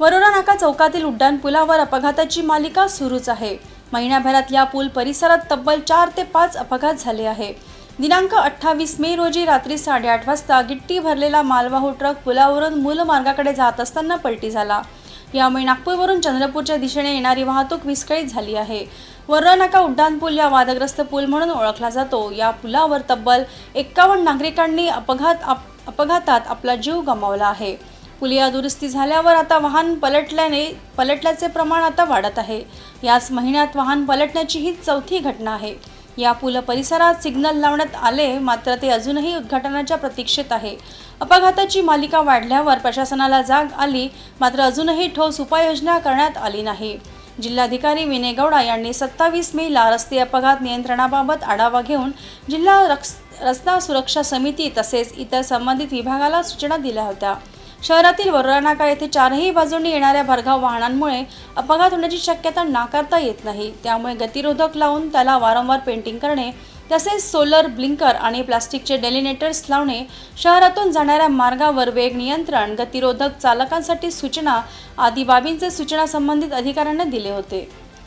वरोरा नाका चौकातील उड्डाणपुलावर अपघाताची मालिका सुरूच आहे. महिन्याभरात या पूल परिसरात तब्बल चार ते पाच अपघात झाले आहे. दिनांक अठ्ठावीस मे रोजी रात्री साडेआठ वाजता गिट्टी भरलेला मालवाहू ट्रक पुलावरून मूल मार्गाकडे जात असताना पलटी झाला. यामुळे नागपूरवरून चंद्रपूरच्या दिशेने येणारी वाहतूक विस्कळीत झाली आहे. वर्रा नाका उड्डाण पूल या वादग्रस्त पूल म्हणून ओळखला जातो. या पुलावर तब्बल एक्कावन्न नागरिकांनी अपघात अप- अपघातात आपला जीव गमावला आहे. पुलिया दुरुस्ती झाल्यावर आता वाहन पलटल्याने पलटल्याचे प्रमाण आता वाढत आहे. याच महिन्यात वाहन पलटण्याची ही चौथी घटना आहे. या पुल परिसरात सिग्नल लावण्यात आले मात्र ते अजूनही उद्घाटनाच्या प्रतीक्षेत आहे. अपघाताची मालिका वाढल्यावर प्रशासनाला जाग आली मात्र अजूनही ठोस उपाययोजना करण्यात आली नाही. जिल्हाधिकारी विनय गौडा यांनी सत्तावीस मेला रस्ते अपघात नियंत्रणाबाबत आढावा घेऊन जिल्हा रक्स रस्ता सुरक्षा समिती तसेच इतर संबंधित विभागाला सूचना दिल्या होत्या. शहरातील वरोरा येथे चारही बाजूंनी येणाऱ्या भरधाव वाहनांमुळे अपघात होण्याची शक्यता नाकारता येत नाही. त्यामुळे गतिरोधक लावून त्याला वारंवार पेंटिंग करणे तसेच सोलर ब्लिंकर आणि प्लास्टिकचे डेलिनेटर्स लावणे शहरातून जाणाऱ्या मार्गावर वेग नियंत्रण गतिरोधक चालकांसाठी सूचना आदी बाबींचे सूचना संबंधित अधिकाऱ्यांना दिले होते.